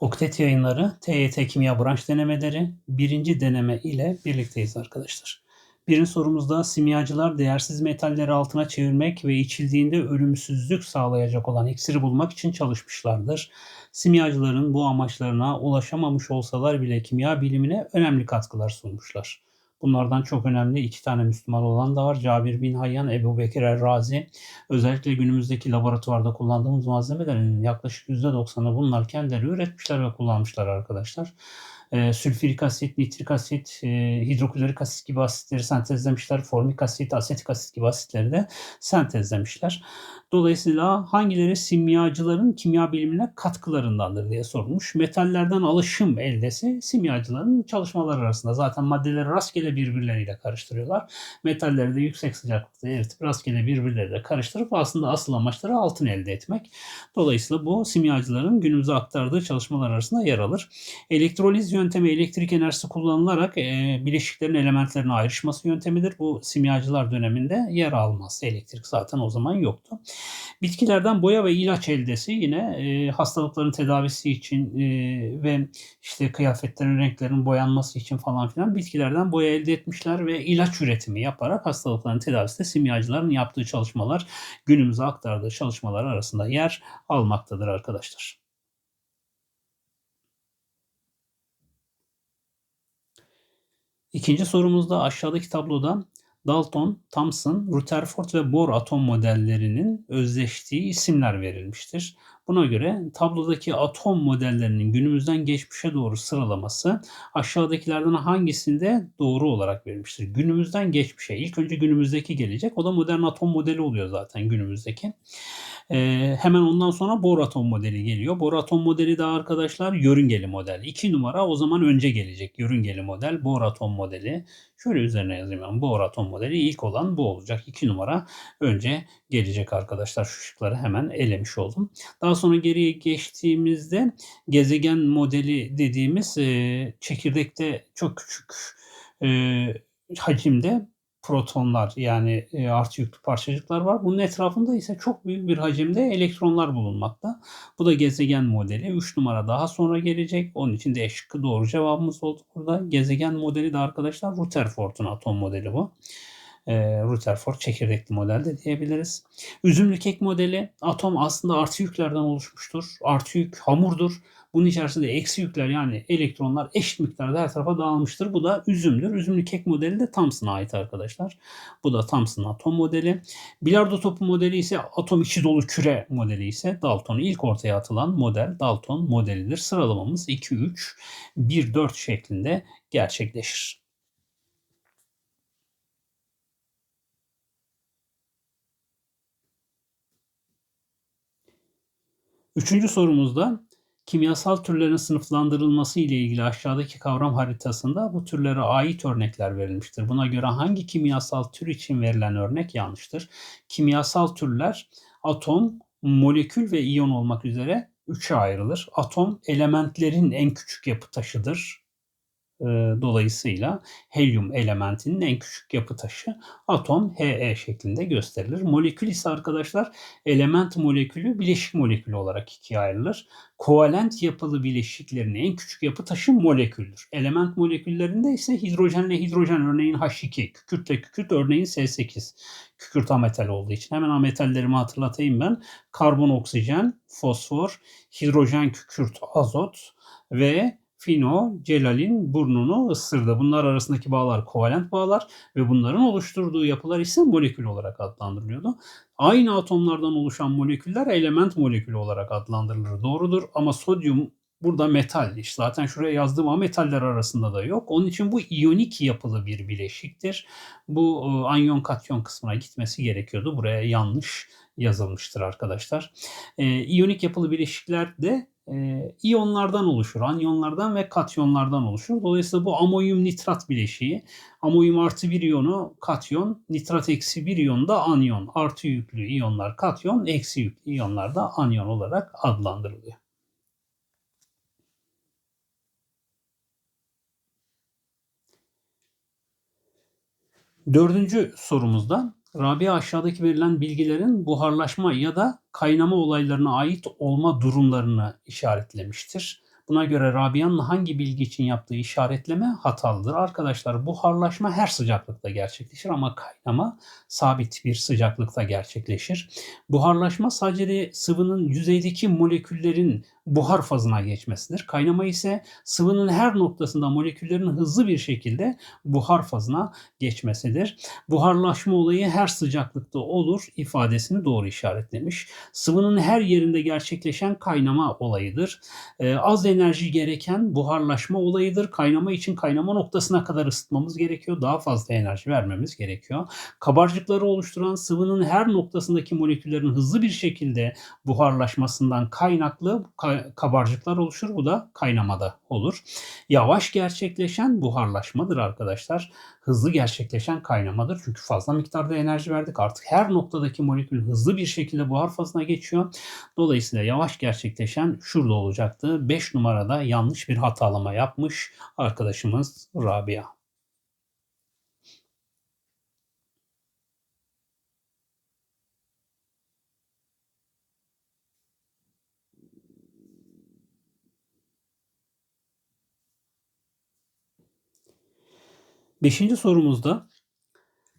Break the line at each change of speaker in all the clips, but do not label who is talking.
Oktet yayınları TYT Kimya Branş Denemeleri birinci deneme ile birlikteyiz arkadaşlar. Birinci sorumuzda simyacılar değersiz metalleri altına çevirmek ve içildiğinde ölümsüzlük sağlayacak olan iksiri bulmak için çalışmışlardır. Simyacıların bu amaçlarına ulaşamamış olsalar bile kimya bilimine önemli katkılar sunmuşlar. Bunlardan çok önemli iki tane Müslüman olan da var. Cabir bin Hayyan, Ebu Bekir el-Razi. Özellikle günümüzdeki laboratuvarda kullandığımız malzemelerin yaklaşık %90'ı bunlar kendileri üretmişler ve kullanmışlar arkadaşlar. E, sülfürik asit, nitrik asit, e, hidroklorik asit gibi asitleri sentezlemişler. Formik asit, asetik asit gibi asitleri de sentezlemişler. Dolayısıyla hangileri simyacıların kimya bilimine katkılarındandır diye sorulmuş. Metallerden alışım eldesi simyacıların çalışmaları arasında. Zaten maddeleri rastgele birbirleriyle karıştırıyorlar. Metalleri de yüksek sıcaklıkta eritip rastgele birbirleriyle karıştırıp aslında asıl amaçları altın elde etmek. Dolayısıyla bu simyacıların günümüze aktardığı çalışmalar arasında yer alır. Elektroliz yöntemi elektrik enerjisi kullanılarak e, bileşiklerin elementlerine ayrışması yöntemidir. Bu simyacılar döneminde yer almaz. Elektrik zaten o zaman yoktu. Bitkilerden boya ve ilaç eldesi yine e, hastalıkların tedavisi için e, ve işte kıyafetlerin renklerinin boyanması için falan filan bitkilerden boya elde etmişler ve ilaç üretimi yaparak hastalıkların tedavisinde simyacıların yaptığı çalışmalar günümüze aktardığı çalışmalar arasında yer almaktadır arkadaşlar. İkinci sorumuzda aşağıdaki tabloda Dalton, Thomson, Rutherford ve Bohr atom modellerinin özleştiği isimler verilmiştir. Buna göre tablodaki atom modellerinin günümüzden geçmişe doğru sıralaması aşağıdakilerden hangisinde doğru olarak verilmiştir? Günümüzden geçmişe. İlk önce günümüzdeki gelecek. O da modern atom modeli oluyor zaten günümüzdeki. Ee, hemen ondan sonra Bohr atom modeli geliyor. Bohr atom modeli de arkadaşlar yörüngeli model. 2 numara o zaman önce gelecek yörüngeli model. Bohr atom modeli. Şöyle üzerine yazayım ben. Bohr atom modeli ilk olan bu olacak. 2 numara önce gelecek arkadaşlar. Şu şıkları hemen elemiş oldum. Daha sonra geriye geçtiğimizde gezegen modeli dediğimiz e, çekirdekte çok küçük e, hacimde protonlar yani e, artı yüklü parçacıklar var. Bunun etrafında ise çok büyük bir hacimde elektronlar bulunmakta. Bu da gezegen modeli. 3 numara daha sonra gelecek. Onun için de şıkkı doğru cevabımız oldu burada. Gezegen modeli de arkadaşlar Rutherford'un atom modeli bu e, Rutherford çekirdekli model de diyebiliriz. Üzümlü kek modeli atom aslında artı yüklerden oluşmuştur. Artı yük hamurdur. Bunun içerisinde eksi yükler yani elektronlar eşit miktarda her tarafa dağılmıştır. Bu da üzümdür. Üzümlü kek modeli de Thomson'a ait arkadaşlar. Bu da Thomson atom modeli. Bilardo topu modeli ise atom içi dolu küre modeli ise Dalton'un ilk ortaya atılan model Dalton modelidir. Sıralamamız 2-3, 1-4 şeklinde gerçekleşir. Üçüncü sorumuzda kimyasal türlerin sınıflandırılması ile ilgili aşağıdaki kavram haritasında bu türlere ait örnekler verilmiştir. Buna göre hangi kimyasal tür için verilen örnek yanlıştır? Kimyasal türler atom, molekül ve iyon olmak üzere üçe ayrılır. Atom elementlerin en küçük yapı taşıdır. Dolayısıyla helyum elementinin en küçük yapı taşı atom He şeklinde gösterilir. Molekül ise arkadaşlar element molekülü bileşik molekülü olarak ikiye ayrılır. Kovalent yapılı bileşiklerin en küçük yapı taşı moleküldür. Element moleküllerinde ise hidrojenle hidrojen örneğin H2, kükürtle kükürt örneğin S8. Kükürt ametal olduğu için hemen ametallerimi hatırlatayım ben. Karbon oksijen, fosfor, hidrojen kükürt azot ve Fino, Celal'in burnunu ısırdı. Bunlar arasındaki bağlar kovalent bağlar ve bunların oluşturduğu yapılar ise molekül olarak adlandırılıyordu. Aynı atomlardan oluşan moleküller element molekülü olarak adlandırılır. Doğrudur ama sodyum burada metal. İşte zaten şuraya yazdığım ametaller arasında da yok. Onun için bu iyonik yapılı bir bileşiktir. Bu e, anyon katyon kısmına gitmesi gerekiyordu. Buraya yanlış yazılmıştır arkadaşlar. E, iyonik yapılı bileşikler de e, iyonlardan oluşur. Anyonlardan ve katyonlardan oluşur. Dolayısıyla bu amonyum nitrat bileşiği. Amonyum artı bir iyonu katyon, nitrat eksi bir iyon da anyon. Artı yüklü iyonlar katyon, eksi yüklü iyonlar da anyon olarak adlandırılıyor. Dördüncü sorumuzda Rabia aşağıdaki verilen bilgilerin buharlaşma ya da kaynama olaylarına ait olma durumlarını işaretlemiştir. Buna göre Rabia'nın hangi bilgi için yaptığı işaretleme hatalıdır. Arkadaşlar buharlaşma her sıcaklıkta gerçekleşir ama kaynama sabit bir sıcaklıkta gerçekleşir. Buharlaşma sadece de sıvının yüzeydeki moleküllerin buhar fazına geçmesidir. Kaynama ise sıvının her noktasında moleküllerin hızlı bir şekilde buhar fazına geçmesidir. Buharlaşma olayı her sıcaklıkta olur ifadesini doğru işaretlemiş. Sıvının her yerinde gerçekleşen kaynama olayıdır. Ee, az enerji gereken buharlaşma olayıdır. Kaynama için kaynama noktasına kadar ısıtmamız gerekiyor. Daha fazla enerji vermemiz gerekiyor. Kabarcıkları oluşturan sıvının her noktasındaki moleküllerin hızlı bir şekilde buharlaşmasından kaynaklı kabarcıklar oluşur. Bu da kaynamada olur. Yavaş gerçekleşen buharlaşmadır arkadaşlar. Hızlı gerçekleşen kaynamadır. Çünkü fazla miktarda enerji verdik. Artık her noktadaki molekül hızlı bir şekilde buhar fazına geçiyor. Dolayısıyla yavaş gerçekleşen şurada olacaktı. 5 numarada yanlış bir hatalama yapmış arkadaşımız Rabia. Beşinci sorumuzda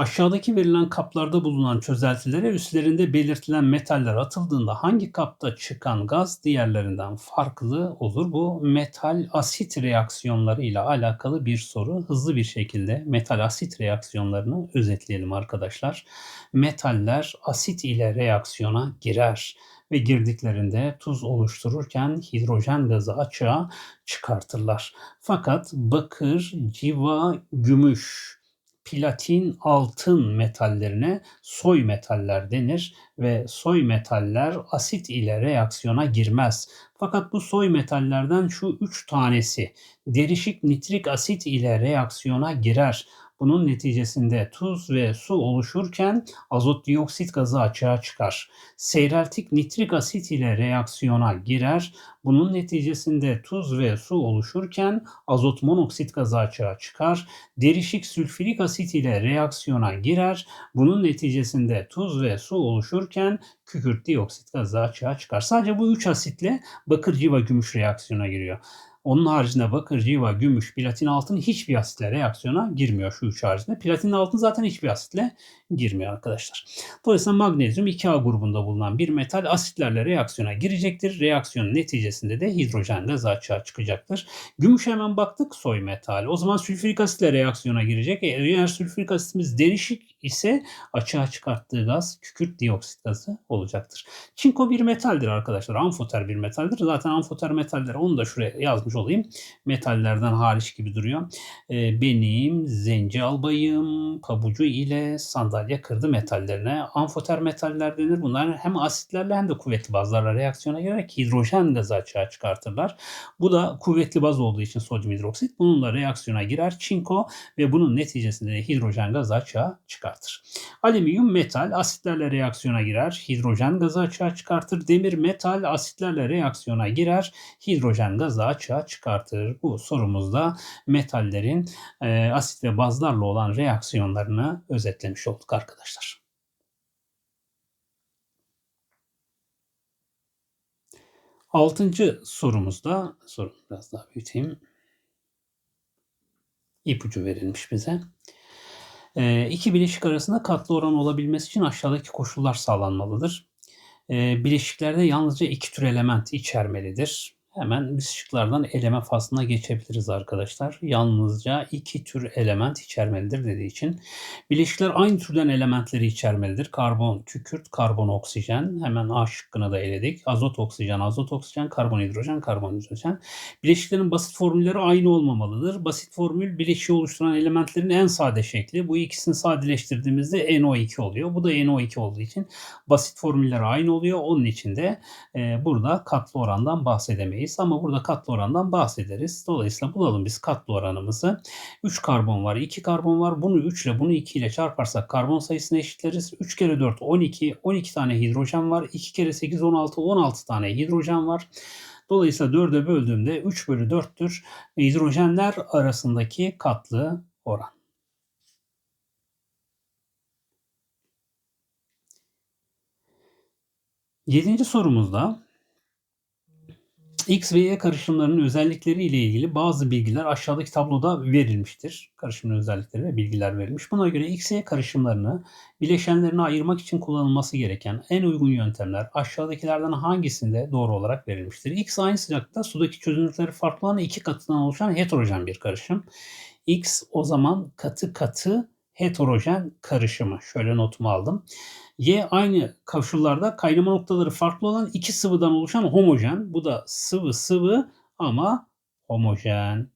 aşağıdaki verilen kaplarda bulunan çözeltilere üstlerinde belirtilen metaller atıldığında hangi kapta çıkan gaz diğerlerinden farklı olur? Bu metal asit reaksiyonları ile alakalı bir soru. Hızlı bir şekilde metal asit reaksiyonlarını özetleyelim arkadaşlar. Metaller asit ile reaksiyona girer ve girdiklerinde tuz oluştururken hidrojen gazı açığa çıkartırlar. Fakat bakır, civa, gümüş, platin, altın metallerine soy metaller denir ve soy metaller asit ile reaksiyona girmez. Fakat bu soy metallerden şu üç tanesi derişik nitrik asit ile reaksiyona girer. Bunun neticesinde tuz ve su oluşurken azot dioksit gazı açığa çıkar. Seyreltik nitrik asit ile reaksiyona girer. Bunun neticesinde tuz ve su oluşurken azot monoksit gazı açığa çıkar. Derişik sülfürik asit ile reaksiyona girer. Bunun neticesinde tuz ve su oluşurken kükürt dioksit gazı açığa çıkar. Sadece bu üç asitle bakır civa gümüş reaksiyona giriyor. Onun haricinde bakır, civa, gümüş, platin, altın hiçbir asitle reaksiyona girmiyor şu üç haricinde. Platin, altın zaten hiçbir asitle girmiyor arkadaşlar. Dolayısıyla magnezyum 2A grubunda bulunan bir metal asitlerle reaksiyona girecektir. Reaksiyonun neticesinde de hidrojen gazı açığa çıkacaktır. Gümüş hemen baktık soy metal. O zaman sülfürik asitle reaksiyona girecek. Eğer sülfürik asitimiz derişik ise açığa çıkarttığı gaz kükürt dioksit gazı olacaktır. Çinko bir metaldir arkadaşlar. Amfoter bir metaldir. Zaten amfoter metaller onu da şuraya yazmış olayım. Metallerden hariç gibi duruyor. Ee, benim zenci albayım pabucu ile sandalye kırdı metallerine amfoter metaller denir. Bunlar hem asitlerle hem de kuvvetli bazlarla reaksiyona girerek hidrojen gazı açığa çıkartırlar. Bu da kuvvetli baz olduğu için sodyum hidroksit. Bununla reaksiyona girer çinko ve bunun neticesinde de hidrojen gazı açığa çıkartır. Alüminyum metal asitlerle reaksiyona girer. Hidrojen gazı açığa çıkartır. Demir metal asitlerle reaksiyona girer. Hidrojen gazı açığa çıkartır. Bu sorumuzda metallerin e, asit ve bazlarla olan reaksiyonlarını özetlemiş olduk arkadaşlar. Altıncı sorumuzda, soru biraz daha büyüteyim. İpucu verilmiş bize. E, iki bileşik arasında katlı oran olabilmesi için aşağıdaki koşullar sağlanmalıdır. E, bileşiklerde yalnızca iki tür element içermelidir. Hemen biz şıklardan eleme faslına geçebiliriz arkadaşlar. Yalnızca iki tür element içermelidir dediği için. Bileşikler aynı türden elementleri içermelidir. Karbon, kükürt, karbon, oksijen. Hemen A şıkkını da eledik. Azot, oksijen, azot, oksijen, karbon, hidrojen, karbon, hidrojen. Bileşiklerin basit formülleri aynı olmamalıdır. Basit formül bileşiği oluşturan elementlerin en sade şekli. Bu ikisini sadeleştirdiğimizde NO2 oluyor. Bu da NO2 olduğu için basit formüller aynı oluyor. Onun için de e, burada katlı orandan bahsedemeyiz bahsedemeyiz ama burada katlı orandan bahsederiz. Dolayısıyla bulalım biz katlı oranımızı. 3 karbon var, 2 karbon var. Bunu 3 ile bunu 2 ile çarparsak karbon sayısını eşitleriz. 3 kere 4 12, 12 tane hidrojen var. 2 kere 8 16, 16 tane hidrojen var. Dolayısıyla 4'e böldüğümde 3 bölü 4'tür hidrojenler arasındaki katlı oran. Yedinci sorumuzda X ve Y karışımlarının özellikleri ile ilgili bazı bilgiler aşağıdaki tabloda verilmiştir. Karışımın özellikleri ve bilgiler verilmiş. Buna göre X, Y karışımlarını bileşenlerine ayırmak için kullanılması gereken en uygun yöntemler aşağıdakilerden hangisinde doğru olarak verilmiştir? X aynı sıcaklıkta sudaki çözünürlükleri farklı olan iki katından oluşan heterojen bir karışım. X o zaman katı katı heterojen karışımı. Şöyle notumu aldım. Y aynı koşullarda kaynama noktaları farklı olan iki sıvıdan oluşan homojen. Bu da sıvı sıvı ama homojen.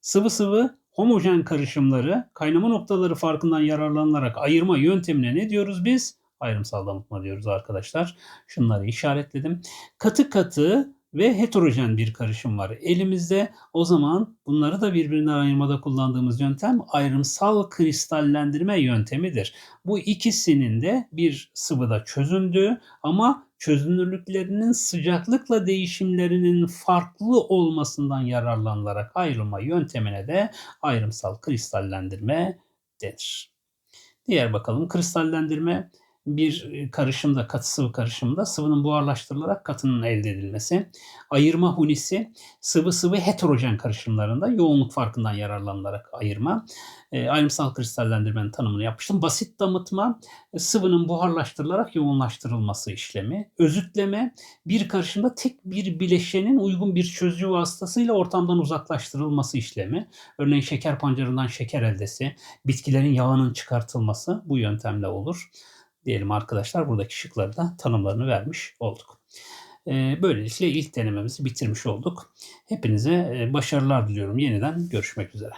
Sıvı sıvı homojen karışımları kaynama noktaları farkından yararlanılarak ayırma yöntemine ne diyoruz biz? Ayrımsal damıtma diyoruz arkadaşlar. Şunları işaretledim. Katı katı ve heterojen bir karışım var elimizde. O zaman bunları da birbirinden ayırmada kullandığımız yöntem ayrımsal kristallendirme yöntemidir. Bu ikisinin de bir sıvıda çözündüğü ama çözünürlüklerinin sıcaklıkla değişimlerinin farklı olmasından yararlanılarak ayrılma yöntemine de ayrımsal kristallendirme denir. Diğer bakalım kristallendirme bir karışımda, katı sıvı karışımda sıvının buharlaştırılarak katının elde edilmesi. Ayırma hunisi sıvı sıvı heterojen karışımlarında yoğunluk farkından yararlanılarak ayırma. E, ayrımsal kristallendirmenin tanımını yapmıştım. Basit damıtma e, sıvının buharlaştırılarak yoğunlaştırılması işlemi. Özütleme bir karışımda tek bir bileşenin uygun bir çözücü vasıtasıyla ortamdan uzaklaştırılması işlemi. Örneğin şeker pancarından şeker eldesi, bitkilerin yağının çıkartılması bu yöntemle olur diyelim arkadaşlar. Buradaki şıkları da tanımlarını vermiş olduk. Ee, böylelikle ilk denememizi bitirmiş olduk. Hepinize e, başarılar diliyorum. Yeniden görüşmek üzere.